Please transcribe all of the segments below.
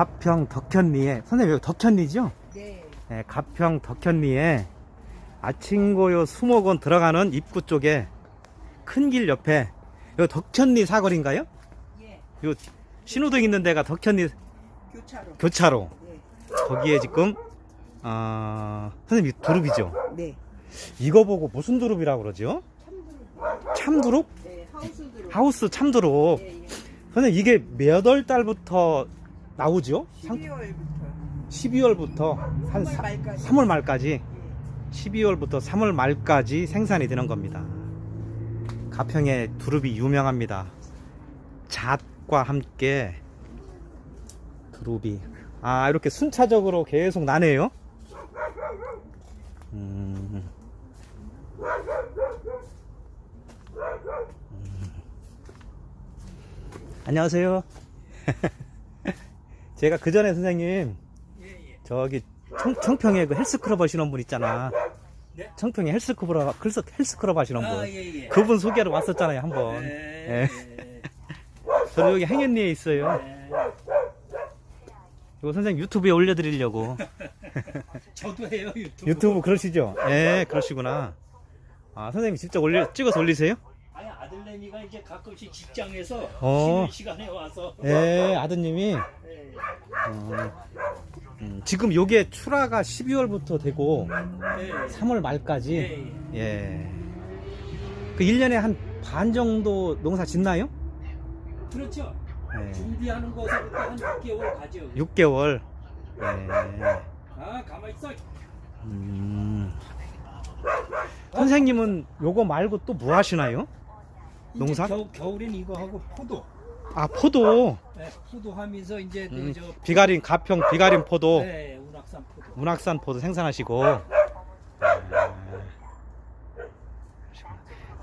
가평 덕현리에 선생님 여기 덕현리죠? 네. 네, 가평 덕현리에 아침고요 수목원 들어가는 입구 쪽에 큰 길 옆에 여기 덕현리 사거리인가요? 예. 요 신호등 있는 데가 덕현리 교차로. 교차로 네. 거기에 지금 어, 선생님 이 두릅이죠? 네. 이거 보고 무슨 두릅이라고 그러죠? 참두릅? 네. 하우스들로. 하우스 참두릅 예, 예. 선생님 이게 몇 월 달부터 나오죠? 12월부터 12월부터 한 3월 말까지. 3월 말까지 예. 12월부터 3월 말까지 생산이 되는 겁니다. 가평의 두릅이 유명합니다. 잣과 함께 두릅이 아 이렇게 순차적으로 계속 나네요. 음. 음. 안녕하세요. 제가 그 전에 선생님 예, 예. 저기 청, 청평에 그 헬스클럽 하시는 분 있잖아. 네? 청평에 헬스클럽, 헬스, 헬스클럽 하시는 분. 아, 예, 예. 그분 소개로 왔었잖아요, 한 번. 네. 저는 여기 행연리에 있어요. 네. 이거 선생님 유튜브에 올려드리려고. 저도 해요, 유튜브. 유튜브 그러시죠? 예, 그러시구나. 아, 선생님 직접 올려, 찍어서 올리세요? 아니, 아들내미가 이제 가끔씩 직장에서 어. 쉬는 시간에 와서. 예, 아드님이. 네. 어, 음, 지금 요게 출하가 12월부터 되고 네. 3월 말까지. 예, 예. 예. 그 1년에 한 반 정도 농사 짓나요? 그렇죠. 예. 준비하는 거서부터 한 6개월 가죠. 6개월. 예. 아, 가만히 있어. 음. 선생님은 요거 말고 또 뭐 하시나요? 이제 농사? 겨우, 겨울엔 이거 하고 포도. 아, 포도. 네, 포도 하면서 이제 음, 그 저. 비가림, 가평 비가림 포도. 네, 운악산 포도. 문학산 포도 생산하시고.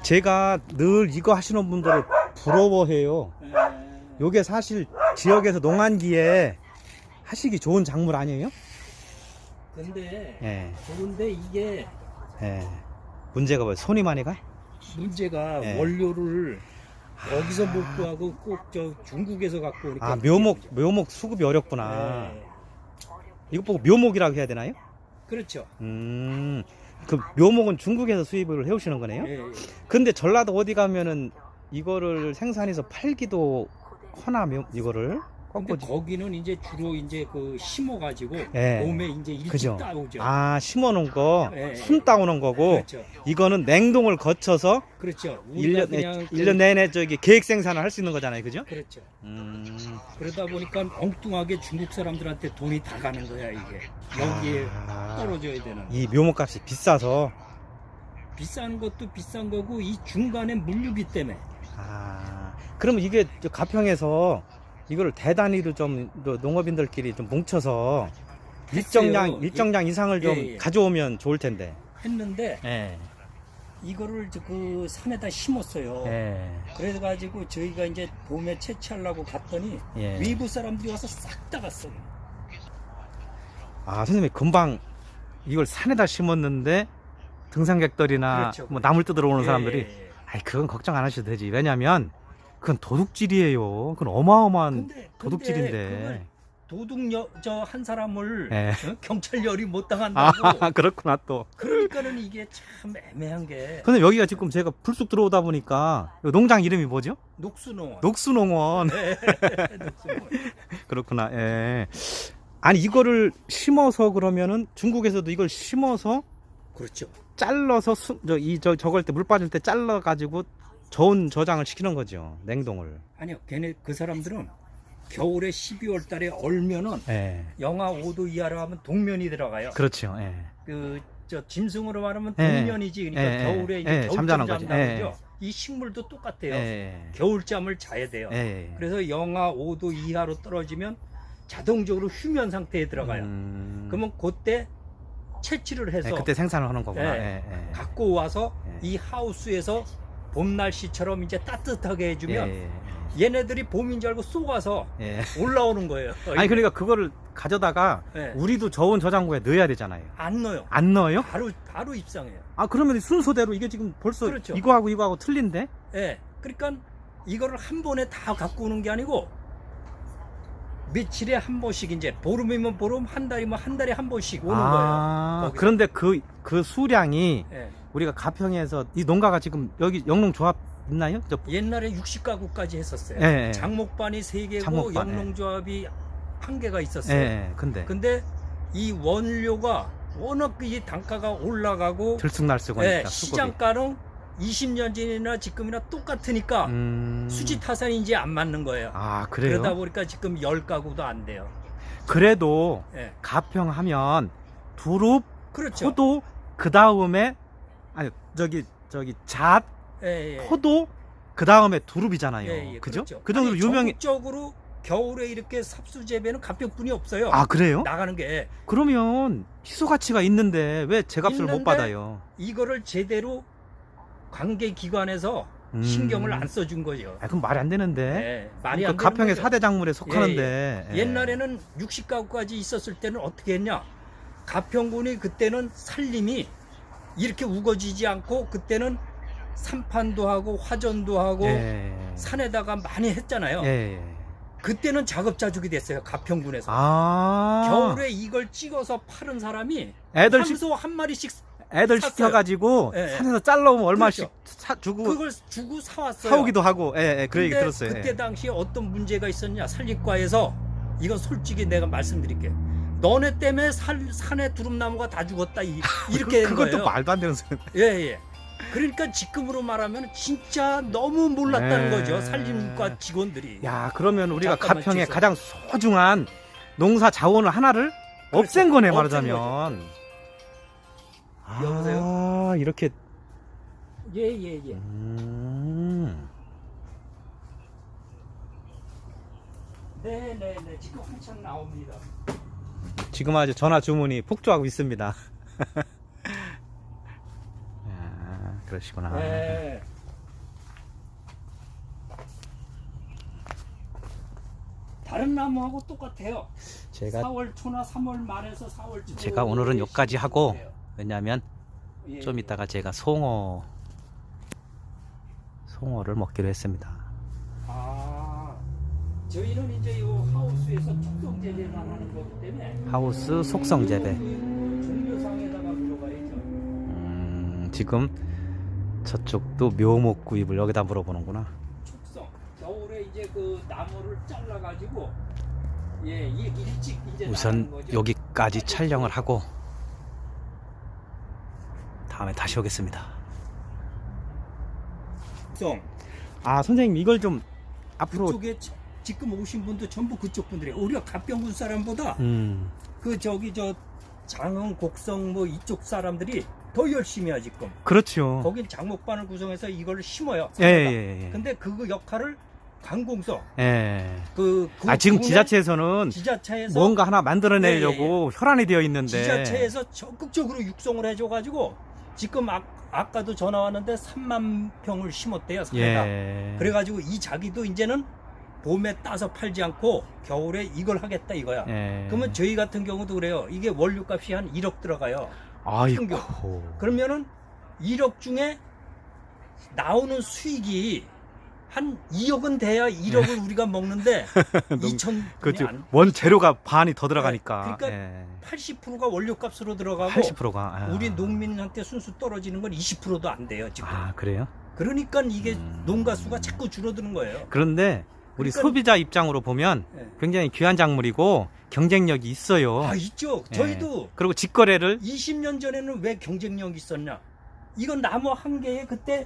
제가 늘 이거 하시는 분들을 부러워해요. 네. 요게 사실 지역에서 농한기에 하시기 좋은 작물 아니에요? 근데 예. 좋은데 이게 예. 문제가 뭐예요? 손이 많이 가? 문제가 네. 원료를 여기서 못 구하고 꼭 저 중국에서 갖고 오니까 아, 묘목, 묘목 수급이 어렵구나. 네. 이거 보고 묘목이라고 해야 되나요? 그렇죠. 음, 그 묘목은 중국에서 수입을 해오시는 거네요? 예, 예. 근데 전라도 어디 가면은 이거를 생산해서 팔기도 하나, 묘, 이거를? 근데 꺾어지. 거기는 이제 주로 이제 그 심어 가지고 예. 봄에 이제 일찍 그죠? 따오죠. 아, 심어놓은 거, 예. 순 따오는 거고, 그렇죠. 이거는 냉동을 거쳐서 그렇죠. 우리가 1년, 그냥 그- 1년 내내 저기 계획 생산을 할 수 있는 거잖아요. 그죠? 그렇죠. 음, 그러다 보니까 엉뚱하게 중국 사람들한테 돈이 다 가는 거야 이게 여기에 아, 떨어져야 되는. 이 묘목값이 비싸서, 비싼 것도 비싼 거고 이 중간에 물류비 때문에 아, 그러면 이게 저 가평에서 이거를 대단위로 좀또 농업인들끼리 좀 뭉쳐서 일정량 했어요. 일정량 이상을 좀 예, 예. 가져오면 좋을 텐데. 했는데 예. 이거를 저 그 산에다 심었어요. 예. 그래가지고 저희가 이제 봄에 채취하려고 갔더니 예. 외부 사람들이 와서 싹 다 갔어요. 아, 선생님이 금방 이걸 산에다 심었는데 등산객들이나 그렇죠. 뭐 나물 뜯으러 오는 예, 사람들이 예, 예. 아이 그건 걱정 안 하셔도 되지. 왜냐면 그건 도둑질이에요. 그건 어마어마한 근데- 도둑질인데. 근데 그걸 도둑 저한 사람을 예. 어? 경찰열이 못 아, 당한다고. 그렇구나 또. 그러니까는 이게 참 애매한 게 근데 여기가 지금 제가 불쑥 들어오다 보니까 이 농장 이름이 뭐죠? 녹수농원. 녹수농원. 네, 녹수농원. 그렇구나. 예. 아니 이거를 심어서 그러면은 중국에서도 이걸 심어서 그렇죠. 잘라서 저이 저 저걸 때 물 빠질 때 잘라 가지고 저온 저장을 시키는 거죠. 냉동을. 아니요, 걔네 그 사람들은 겨울에 12월 달에 얼면은 예. 영하 5도 이하로 하면 동면이 들어가요. 그렇죠. 예. 그 저 짐승으로 말하면 예. 동면이지. 그러니까 예, 예, 겨울에 이제 예, 겨울잠 잠자는 잠자는 거지. 거죠. 이 식물도 똑같아요. 예. 겨울잠을 자야 돼요. 예. 그래서 영하 5도 이하로 떨어지면 자동적으로 휴면 상태에 들어가요. 음. 그러면 그때 채취를 해서 예, 그때 생산을 하는 거구나. 예. 예. 예. 갖고 와서 예. 이 하우스에서 봄 날씨처럼 이제 따뜻하게 해주면 예. 얘네들이 봄인 줄 알고 쏘가서 예. 올라오는 거예요. 아니 그러니까 그거를 가져다가 예. 우리도 저온 저장고에 넣어야 되잖아요. 안 넣어요. 안 넣어요? 바로 바로 입상해요. 아 그러면 순서대로 이게 지금 벌써 그렇죠. 이거하고 이거하고 틀린데? 예. 그러니까 이거를 한 번에 다 갖고 오는 게 아니고 며칠에 한 번씩 이제 보름이면 보름, 한 달이면 한 달에 한 번씩 오는 아, 거예요. 거기서. 그런데 그, 그 수량이 예. 우리가 가평에서 이 농가가 지금 여기 영농조합 있나요? 저, 옛날에 60가구까지 했었어요. 예, 예. 장목반이 세 개고 장목반, 예. 영농조합이 한 개가 예, 있었어요. 예, 근데 근데 이 원료가 워낙 이 단가가 올라가고 들쑥날쑥 하니까 예, 수급이. 시장가는 20년 전이나 지금이나 똑같으니까 음... 수지 타산이 이제 안 맞는 거예요. 아 그래요? 그러다 보니까 지금 10가구도 안 돼요. 그래도 예. 가평하면 두릅, 그렇죠. 포도 그 다음에 저기 저기 잣, 예, 예. 포도 그 다음에 두릅이잖아요. 예, 예, 그죠? 그렇죠. 그 정도로 아니, 유명해. 전국적으로 겨울에 이렇게 삽수 재배는 가평뿐이 없어요. 아 그래요? 나가는 게 그러면 희소 가치가 있는데 왜 제값을 못 있는데 받아요? 이거를 제대로 관계 기관에서 음. 신경을 안 써준 거죠. 아, 그럼 말이 안 되는데. 예, 말이 그안 되는 가평의 거죠. 사대 작물에 속하는데. 예. 옛날에는 60가구까지 있었을 때는 어떻게 했냐? 가평군이 그때는 살림이 이렇게 우거지지 않고 그때는 산판도 하고 화전도 하고 예. 산에다가 많이 했잖아요. 예. 예. 그때는 작업자족이 됐어요. 가평군에서. 아. 겨울에 이걸 찍어서 파는 사람이 애들 시, 함소 한 마리씩 애들 샀어요. 시켜가지고 예, 예. 산에서 잘라오면 얼마씩 그렇죠. 사, 주고 그걸 주고 사왔어요. 사오기도 하고. 예, 예. 그 얘기 들었어요. 예. 그때 당시에 어떤 문제가 있었냐? 산림과에서 이건 솔직히 내가 말씀드릴게. 너네 때문에 산, 산에 두릅나무가 다 죽었다. 이, 이렇게 된 그것도 거예요. 말도 안 되는 소리. 예, 예. 그러니까 지금으로 말하면 진짜 너무 몰랐다는 예. 거죠. 산림과 직원들이. 야, 그러면 우리가 잠깐만 가평의 취소. 가장 소중한 농사 자원을 하나를 없앤 거네 없앤 말하자면. 여보세요? 아, 이렇게. 예, 예, 예. 음. 네, 네, 네. 지금 한창 나옵니다. 지금 아주 전화 주문이 폭주하고 있습니다. 아, 그러시구나. 네. 다른 나무하고 똑같아요. 제가 4월 초나 3월 말에서 4월 초. 제가 오늘은 여기까지 하고 왜냐하면 좀 이따가 제가 송어 송어를 먹기로 했습니다. 아, 저희는 이제 요 하우스에서 축성 재배만 하는 거기 때문에 하우스 속성 재배. 종료상에다가 물어봐야죠. 음, 지금 저쪽도 묘목 구입을 여기다 물어보는구나. 축성. 겨울에 이제 그 나무를 잘라 가지고 예, 이 일찍 이제 우선 나가는 거죠. 여기까지 촬영을 하고 다음에 다시 오겠습니다. 축성. 아 선생님 이걸 좀 앞으로 그쪽에 지- 지금 오신 분도 전부 그쪽 분들이에요. 우리가 가평군 사람보다 음, 그 저기 저 장흥 곡성 뭐 이쪽 사람들이 더 열심히 하지 지금. 그렇죠. 거긴 장목반을 구성해서 이걸 심어요. 예, 예, 예. 근데 그 역할을 관공서 예. 그, 그 아 지금 지자체에서는 지자체에서 뭔가 하나 만들어내려고 혈안이 되어 있는데 지자체에서 적극적으로 육성을 해줘가지고 지금 아, 아까도 전화 왔는데 3만 평을 심었대요 산에다. 예. 그래가지고 이 자기도 이제는 봄에 따서 팔지 않고 겨울에 이걸 하겠다 이거야. 예. 그러면 저희 같은 경우도 그래요. 이게 원료값이 한 1억 들어가요. 아이고. 그러면은 1억 중에 나오는 수익이 한 2억은 돼야 1억을 우리가 먹는데 2천 그렇죠. 안, 원재료가 반이 더 들어가니까. 네, 그러니까 예. 80%가 원료값으로 들어가고 80%가. 아. 우리 농민한테 순수 떨어지는 건 20%도 안 돼요 지금. 아 그래요? 그러니까 이게 음. 농가 수가 자꾸 줄어드는 거예요. 그런데 우리 그러니까- 소비자 입장으로 보면 예. 굉장히 귀한 작물이고 경쟁력이 있어요. 아 있죠. 예. 저희도 그리고 직거래를 20년 전에는 왜 경쟁력이 있었냐? 이건 나무 한 개에 그때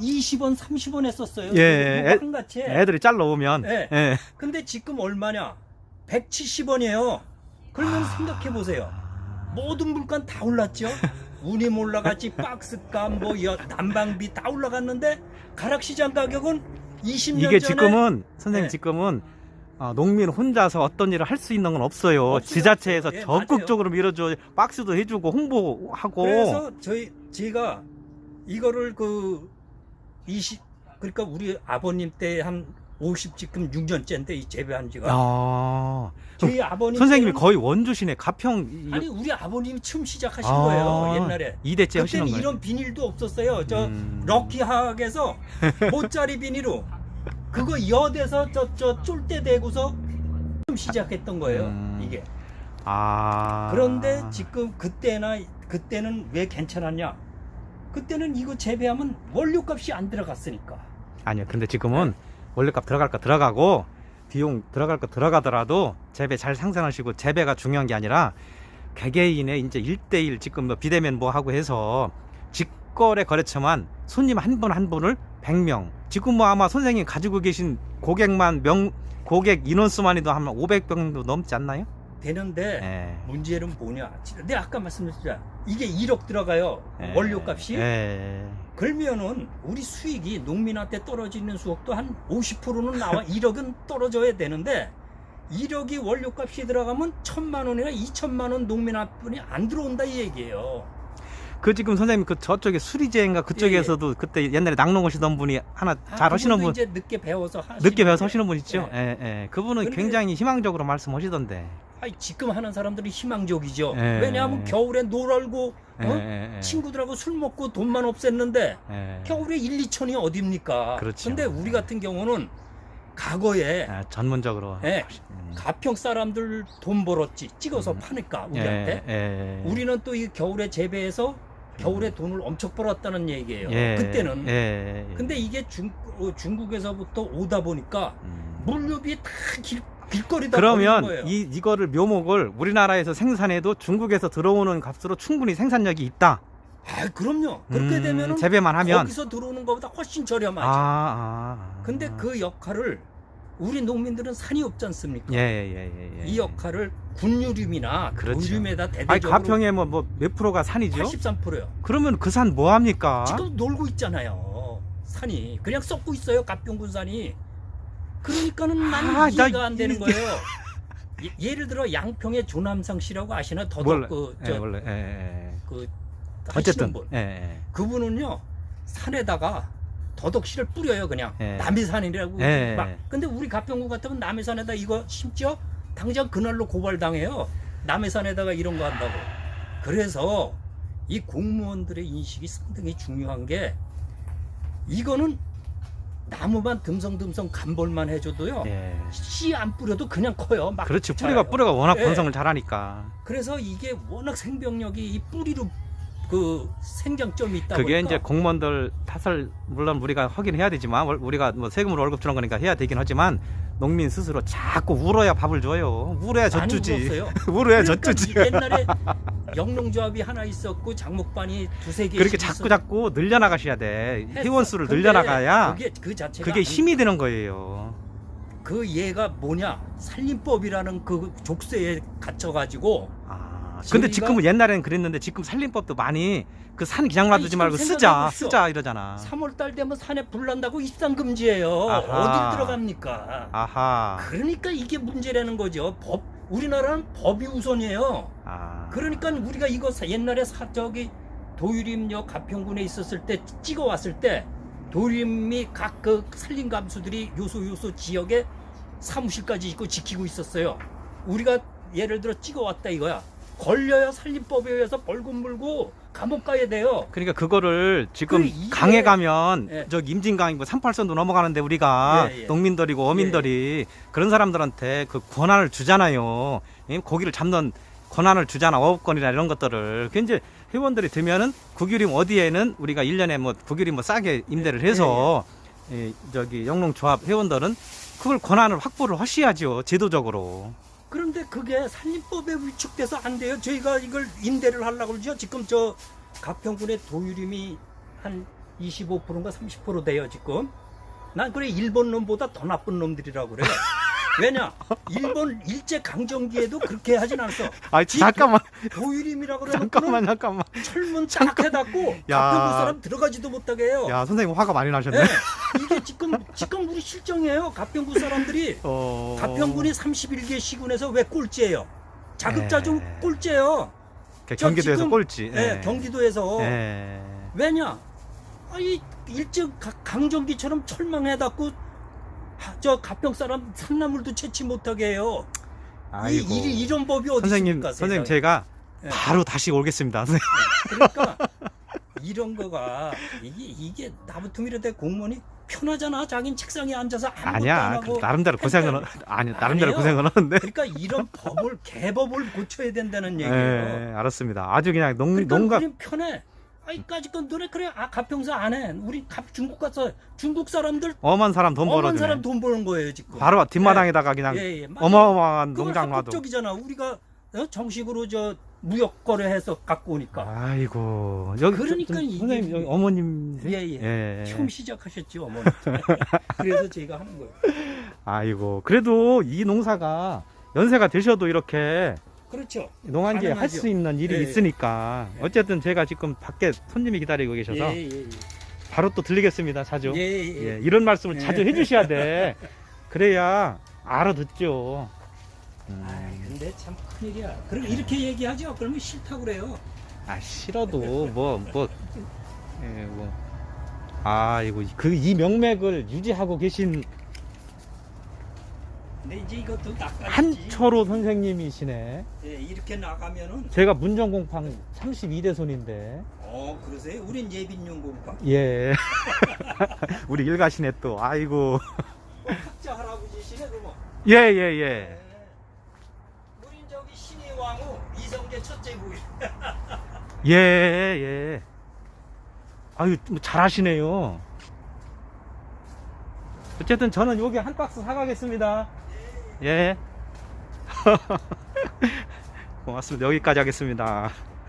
20원, 30원 했었어요. 예, 그 애- 한 가치에. 애들이 잘라 오면 예. 예. 근데 지금 얼마냐? 170원이에요. 그러면 아. 생각해 보세요. 모든 물건 다 올랐죠. 운임 올라갔지, 박스값, 뭐 여- 난방비 다 올라갔는데 가락시장 가격은 20년 이게 지금은 선생님 네. 지금은 아, 농민 혼자서 어떤 일을 할 수 있는 건 없어요. 없어요, 지자체에서 없어요. 예, 적극적으로 밀어줘 박스도 해주고 홍보하고 그래서 저희 제가 이거를 그 20 그러니까 우리 아버님 때 한 50 지금 6년째인데 이 재배한 지가 아, 저희 아버님 선생님이 거의 원주시네 가평 이- 아니 우리 아버님이 처음 시작하신 아, 거예요 옛날에 2대째 하시는 그때는 거예요. 이런 비닐도 없었어요 저 음. 시작했던 거예요. 음. 이게. 아. 그런데 지금 그때나 그때는 왜 괜찮았냐? 그때는 이거 재배하면 원료값이 안 들어갔으니까. 아니요. 근데 지금은 원료값 들어갈 거 들어가고 비용 들어갈 거 들어가더라도 재배 잘 상상하시고 재배가 중요한 게 아니라 개개인의 이제 일대일 지금 뭐 비대면 뭐 하고 해서 직거래 거래처만 손님 한 분한 분을 100명. 지금 뭐 아마 선생님 가지고 계신 고객만 명 고객 인원수만 해도 한 500명도 넘지 않나요? 되는데 예. 문제는 뭐냐? 내가 아까 말씀드렸잖아. 이게 1억 들어가요. 예. 원료값이. 예. 그러면은 우리 수익이 농민한테 떨어지는 수익도 한 50%는 나와 1억은 떨어져야 되는데 1억이 원료값이 들어가면 천만 원이나 2천만 원 농민 한 분이 안 들어온다 이 얘기예요. 그 지금 선생님 그 저쪽에 수리제인가 그쪽에서도 그때 옛날에 낙농 오시던 분이 하나 아, 잘 하시는 분 이제 늦게 배워서 하시는 늦게 배워서. 하시는 분 있죠? 예. 예, 예. 그분은 굉장히 희망적으로 말씀하시던데. 아니, 지금 하는 사람들이 희망적이죠. 예. 왜냐하면 겨울에 놀알고 예, 어? 예, 예. 친구들하고 술 먹고 돈만 없앴는데 예. 겨울에 1, 2천이 어딥니까? 그렇죠. 근데 우리 같은 경우는 과거에 아, 전문적으로. 예. 음. 가평 사람들 돈 벌었지 찍어서 음. 파니까 예, 우리한테 예. 우리는 또 이 겨울에 재배해서 겨울에 돈을 엄청 벌었다는 얘기예요. 예, 그때는. 예, 예. 근데 이게 중, 어, 중국에서부터 오다 보니까 음. 물류비 다 길, 길거리다 그러면. 이 이거를 묘목을 우리나라에서 생산해도 중국에서 들어오는 값으로 충분히 생산력이 있다. 아, 그럼요. 그렇게 음, 되면은 재배만 하면 거기서 들어오는 것보다 훨씬 저렴하지. 아, 아. 근데 그 역할을 우리 농민들은 산이 없지 않습니까? 예, 예, 예, 예, 예. 이 역할을 군유림이나 그렇죠. 도유림에다 아니 대대적으로 가평에 뭐뭐몇 프로가 산이죠? 83%요. 그러면 그 산 뭐 합니까? 지금 놀고 있잖아요. 산이 그냥 썩고 있어요. 갑병군산이. 그러니까는 나는 아, 나 이해가 안 되는 이- 거예요. 예, 를 들어 양평의 조남상 씨라고 아시나. 더덕 예, 그저 원래 예, 예. 그 어쨌든 하시는 분. 예, 예. 그분은요 산에다가 더덕 씨를 뿌려요 그냥 예. 남해산이라고 예. 막 근데 우리 가평군 같으면 남해산에다 이거 심지어 당장 그날로 고발당해요 남해산에다가 이런 거 한다고 그래서 이 공무원들의 인식이 상당히 중요한 게 이거는 나무만 듬성듬성 간벌만 해줘도요 예. 씨 안 뿌려도 그냥 커요 막 그렇지 자라요. 뿌리가 뿌리가 워낙 예. 번성을 잘하니까 그래서 이게 워낙 생명력이 이 뿌리로 그 생장점이 있다 그게 보니까 이제 공무원들 탓을 물론 우리가 하긴 해야 되지만 월- 우리가 뭐 세금으로 월급 주는 거니까 해야 되긴 하지만 농민 스스로 자꾸 울어야 밥을 줘요 울어야 많이 젖주지 울었어요. 울어야 그러니까 젖주지 옛날에 영농조합이 하나 있었고 장목반이 두세 개 그렇게 자꾸 자꾸 늘려나가셔야 돼 했어. 회원 수를 근데 늘려나가야 그게 그 자체가 그게 안- 힘이 되는 거예요 그 얘가 뭐냐 살림법이라는 그 족쇄에 갇혀가지고 아, 근데 저희가- 지금은 옛날에는 그랬는데 지금 살림법도 많이 그 산 그냥 아니, 놔두지 지금 말고 쓰자 생각해보십시오. 쓰자 이러잖아 3월달 되면 산에 불 난다고 입산 금지예요. 아하. 어딜 들어갑니까? 아하 그러니까 이게 문제라는 거죠. 법 우리나라는 법이 우선이에요. 아. 그러니까 우리가 이거 사- 옛날에 사, 저기 도유림역 가평군에 있었을 때 찍어 왔을 때 도유림이 각그 산림 감수들이 요소 요소 지역에 사무실까지 있고 지키고 있었어요. 우리가 예를 들어 찍어 왔다 이거야. 걸려야 산림법에 의해서 벌금 물고 감옥 가야 돼요. 그러니까 그거를 지금 그래, 이게- 강에 가면 예. 저 임진강이 뭐 38선도 넘어가는데 우리가 예, 예. 농민들이고 어민들이 그런 사람들한테 그 권한을 주잖아요. 예, 고기를 잡는 권한을 주잖아. 어업권이나 이런 것들을. 그 이제 회원들이 되면은 국유림 어디에는 우리가 일년에뭐 국유림 뭐 싸게 임대를 해서 예, 저기 영농조합 회원들은 그걸 권한을 확보를 하셔야죠. 제도적으로. 그런데 그게 산림법에 위축돼서 안 돼요. 저희가 이걸 임대를 하려고 그러죠. 지금 저 가평군의 도유림이 한 25%인가 30% 돼요, 지금. 난 그래 일본 놈보다 더 나쁜 놈들이라고 그래. 왜냐? 일본 일제 강점기에도 그렇게 하진 않았어. 아 지- 잠깐만 도유림이라고 그러면 잠깐만 잠깐만. 철문 딱 해닫고 야. 가평군 사람 들어가지도 못하게 해요. 야 선생님 화가 많이 나셨네. 예. 이게 지금 지금 우리 실정이에요. 가평군 사람들이 어... 가평군이 31개 시군에서 왜 꼴찌예요? 자급자족 에. 꼴찌예요. 그저 경기도에서 지금- 꼴찌. 예, 경기도에서 예. 왜냐? 아이 일찍 가- 강정기처럼 철망해갖고 하- 저 가평 사람 산나물도 채취 못하게 해요. 이, 아이고. 이, 이 런 법이 어디 선생님, 있습니까? 선생님 세상에. 제가 예. 바로 다시 오겠습니다. 그러니까 이런 거가 이게 이게 나부터 이래 대 공무원이 편하잖아. 자기는 책상에 앉아서 아무것도 안 아니야. 하고. 그 나름대로 고생은 펜 아니 나름대로 아니에요. 고생은 하는데. 그러니까 이런 법을 개법을 고쳐야 된다는 얘기예요. 예, 알았습니다. 아주 그냥 농 그러니까 농가 우린 편해. 아이까지 건 너네 그래 아 가평사 안 해. 우리 갑 중국 가서 중국 사람들 엄한 사람 돈 벌어주네. 사람 돈 버는 거예요 지금. 바로 뒷마당에다가 그냥 예, 예. 어마어마한 그건 농장 놔도. 합법적이잖아. 우리가 어? 정식으로 저 무역 거래해서 갖고 오니까. 아이고 여기 그러니까 저- 저- 이게- 선생님 여기 어머님 예, 예. 예. 처음 시작하셨죠 어머니. 그래서 제가 하는 거예요. 아이고 그래도 이 농사가 연세가 되셔도 이렇게 그렇죠. 농한기에 할. 수 있는 일이 예, 예. 있으니까 예. 어쨌든 제가 지금 밖에 손님이 기다리고 계셔서 예, 예, 예. 바로 또 들리겠습니다 자주 예, 예. 예, 이런 말씀을 예. 자주 해주셔야 돼 그래야 알아듣죠 음. 아이, 근데 참 큰일이야. 그럼 이렇게 얘기하죠. 그러면 싫다고 그래요. 아 싫어도 뭐 뭐 예, 뭐. 아이고 그이 명맥을 유지하고 계신 근데 이제 이것도. 한철호 선생님이시네. 예, 이렇게 나가면은 제가 문정공팡 32대 손인데. 어 그러세요? 우린 예빈용 공방. 예. 우리 일가시네 또. 아이고. 어, 학자 할아버지시네 그러면. 예, 예, 예. 예. 우린 저기 신의 왕후 이성계 첫째 부인. 예, 예. 아유, 뭐 잘하시네요. 어쨌든 저는 여기 한 박스 사가겠습니다. 예. 고맙습니다. 여기까지 하겠습니다.